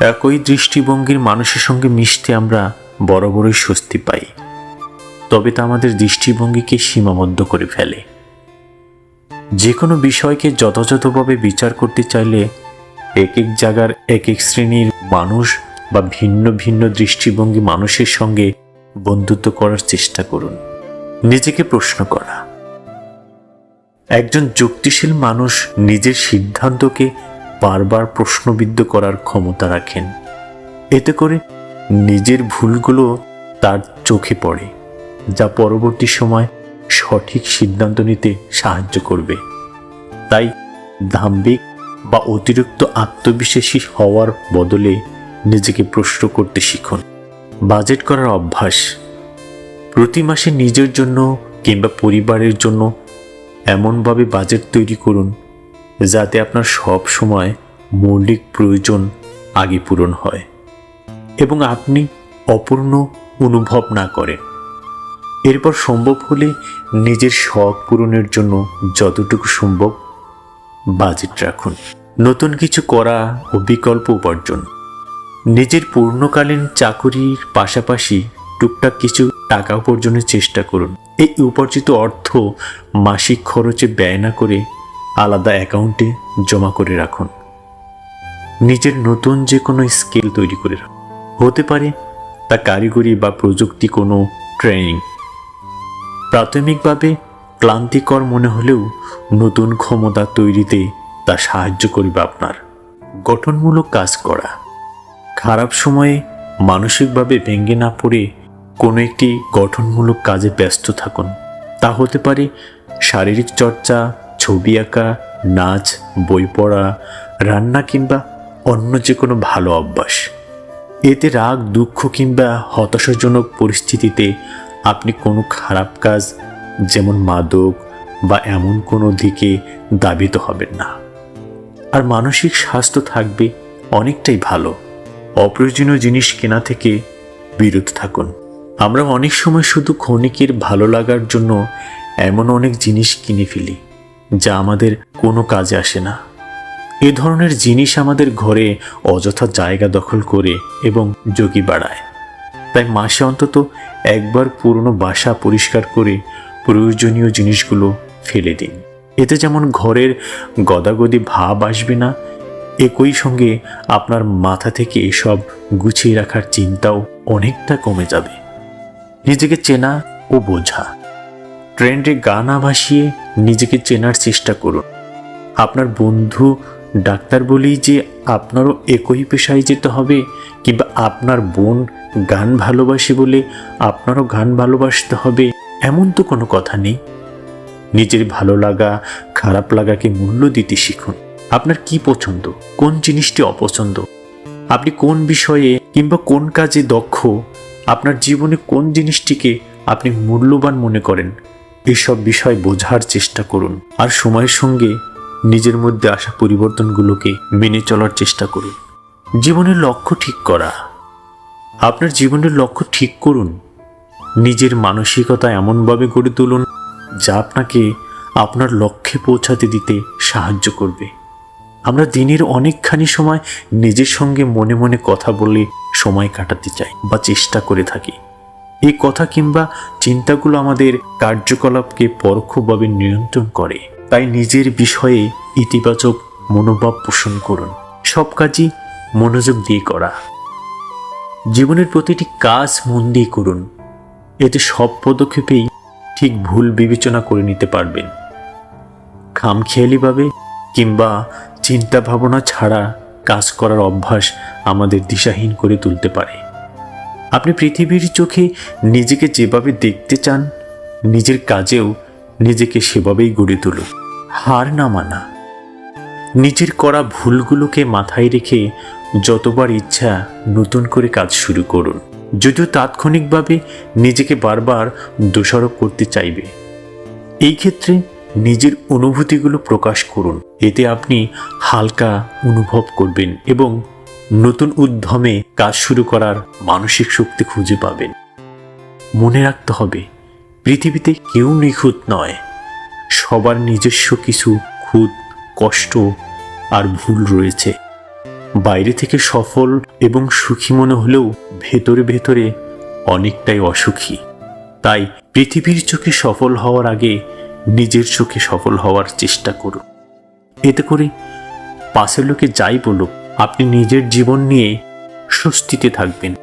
একই দৃষ্টিভঙ্গির মানুষের সঙ্গে মিশতে আমরা বড় বড়ই স্বস্তি পাই। তবে তা আমাদের দৃষ্টিভঙ্গিকে সীমাবদ্ধ করে ফেলে। যে কোনো বিষয়কে যথাযথভাবে বিচার করতে চাইলে এক এক জায়গার এক এক শ্রেণির মানুষ বা ভিন্ন ভিন্ন দৃষ্টিভঙ্গি মানুষের সঙ্গে বন্ধুত্ব করার চেষ্টা করুন। নিজেকে প্রশ্ন করা। একজন যুক্তিশীল মানুষ নিজের সিদ্ধান্তকে বারবার প্রশ্নবিদ্ধ করার ক্ষমতা রাখেন। এতে করে নিজের ভুলগুলো তার চোখে পড়ে, যা পরবর্তী সময় সঠিক সিদ্ধান্ত নিতে সাহায্য করবে। তাই দাম্ভিক বা অতিরিক্ত আত্মবিশ্বাসী হওয়ার বদলে নিজেকে প্রশ্ন করতে শিখুন। বাজেট করার অভ্যাস, প্রতি মাসে নিজের জন্য কিংবা পরিবারের জন্য এমনভাবে বাজেট তৈরি করুন যাতে আপনার সব সময় মৌলিক প্রয়োজন আগে পূরণ হয় এবং আপনি অপূর্ণ অনুভব না করেন। এরপর সম্ভব হলে নিজের শখ পূরণের জন্য যতটুকু সম্ভব বাজেট রাখুন। নতুন কিছু করা ও বিকল্প উপার্জন। নিজের পূর্ণকালীন চাকুরির পাশাপাশি টুকটাক কিছু টাকা উপার্জনের চেষ্টা করুন। এই উপার্জিত অর্থ মাসিক খরচে ব্যয় না করে আলাদা অ্যাকাউন্টে জমা করে রাখুন। নিজের নতুন যে কোনো স্কিল তৈরি করে রাখুন। হতে পারে তা কারিগরি বা প্রযুক্তি কোনো ট্রেনিং। প্রাথমিকভাবে ক্লান্তিকর মনে হলেও নতুন ক্ষমতা তৈরিতে তা সাহায্য করবে আপনার। গঠনমূলক কাজ করা। খারাপ সময়ে মানসিকভাবে ভেঙে না পড়ে কোনো একটি গঠনমূলক কাজে ব্যস্ত থাকুন। তা হতে পারে শারীরিক চর্চা ছবি আঁকা, নাচ, বই পড়া, রান্না কিংবা অন্য যে কোনো ভালো অভ্যাস। এতে রাগ, দুঃখ কিংবা হতাশাজনক পরিস্থিতিতে আপনি কোনো খারাপ কাজ, যেমন মাদক বা এমন কোনো দিকে দাবিত হবেন না। আর মানসিক স্বাস্থ্য থাকবে অনেকটাই ভালো। অপ্রয়োজনীয় জিনিস কেনা থেকে বিরত থাকুন। আমরা অনেক সময় শুধু ক্ষণিকের ভালো লাগার জন্য এমন অনেক জিনিস কিনে ফেলি। যা আমাদের কোনো কাজে আসে না। এ ধরনের জিনিস আমাদের ঘরে অযথা জায়গা দখল করে এবং যোগী বাড়ায়। তাই মাসে অন্তত একবার পুরনো বাসা পরিষ্কার করে প্রয়োজনীয় জিনিসগুলো ফেলে দিন। এতে যেমন ঘরের গদাগদি ভাব আসবে না, একই সঙ্গে আপনার মাথা থেকে এসব গুছিয়ে রাখার চিন্তাও অনেকটা কমে যাবে। নিজেকে চেনা ও বোঝা। ট্রেন্ডে গা না ভাসিয়ে নিজেকে চেনার চেষ্টা করুন। আপনার বন্ধু, ডাক্তার বলেই যে আপনারও একই পেশায় যেতে হবে কিংবা আপনার বোন গান ভালোবাসে বলে আপনারও গান ভালোবাসতে হবে, এমন তো কোনো কথা নেই। নিজের ভালো লাগা, খারাপ লাগাকে মূল্য দিতে শিখুন। আপনার কি পছন্দ? কোন জিনিসটি অপছন্দ? আপনি কোন বিষয়ে কিংবা কোন কাজে দক্ষ? আপনার জীবনে কোন জিনিসটিকে আপনি মূল্যবান মনে করেন? এসব বিষয় বোঝার চেষ্টা করুন আর সময়ের সঙ্গে নিজের মধ্যে আসা পরিবর্তনগুলোকে মেনে চলার চেষ্টা করুন। জীবনের লক্ষ্য ঠিক করা। আপনার জীবনের লক্ষ্য ঠিক করুন। নিজের মানসিকতা এমনভাবে গড়ে তুলুন যা আপনাকে আপনার লক্ষ্যে পৌঁছাতে দিতে সাহায্য করবে। আমরা দিনের অনেকখানি সময় নিজের সঙ্গে মনে মনে কথা বলে সময় কাটাতে চাই বা চেষ্টা করে থাকি। এই কথা কিংবা চিন্তাগুলো আমাদের কার্যকলাপকে পরোক্ষভাবে নিয়ন্ত্রণ করে। তাই নিজের বিষয়ে ইতিবাচক মনোভাব পোষণ করুন। সব কাজই মনোযোগ দিয়ে করা। জীবনের প্রতিটি কাজ মন দিয়ে করুন। এতে সব পদক্ষেপেই ঠিক ভুল বিবেচনা করে নিতে পারবেন। খামখেয়ালিভাবে কিংবা চিন্তা ভাবনা ছাড়া কাজ করার অভ্যাস আমাদের দিশাহীন করে তুলতে পারে। আপনি পৃথিবীর চোখে নিজেকে যেভাবে দেখতে চান, নিজের কাজেও নিজেকে সেভাবেই গড়ে তুলুন। হার না মানা। নিজের করা ভুলগুলোকে মাথায় রেখে যতবার ইচ্ছা নতুন করে কাজ শুরু করুন। যদিও তাৎক্ষণিকভাবে নিজেকে বারবার দোষারোপ করতে চাইবে। এই ক্ষেত্রে নিজের অনুভূতিগুলো প্রকাশ করুন। এতে আপনি হালকা অনুভব করবেন এবং নতুন উদ্যমে কাজ শুরু করার মানসিক শক্তি খুঁজে পাবেন। মনে রাখতে হবে, পৃথিবীতে কেউ নিখুঁত নয়। সবার নিজস্ব কিছু খুঁত, কষ্ট আর ভুল রয়েছে। বাইরে থেকে সফল এবং সুখী মনে হলেও ভেতরে ভেতরে অনেকটাই অসুখী। তাই পৃথিবীর চোখে সফল হওয়ার আগে নিজের চোখে সফল হওয়ার চেষ্টা করুন। এতে করে পাশের লোকে যাই বলুক আপনি নিজের জীবন নিয়ে স্বস্তিতে থাকবেন।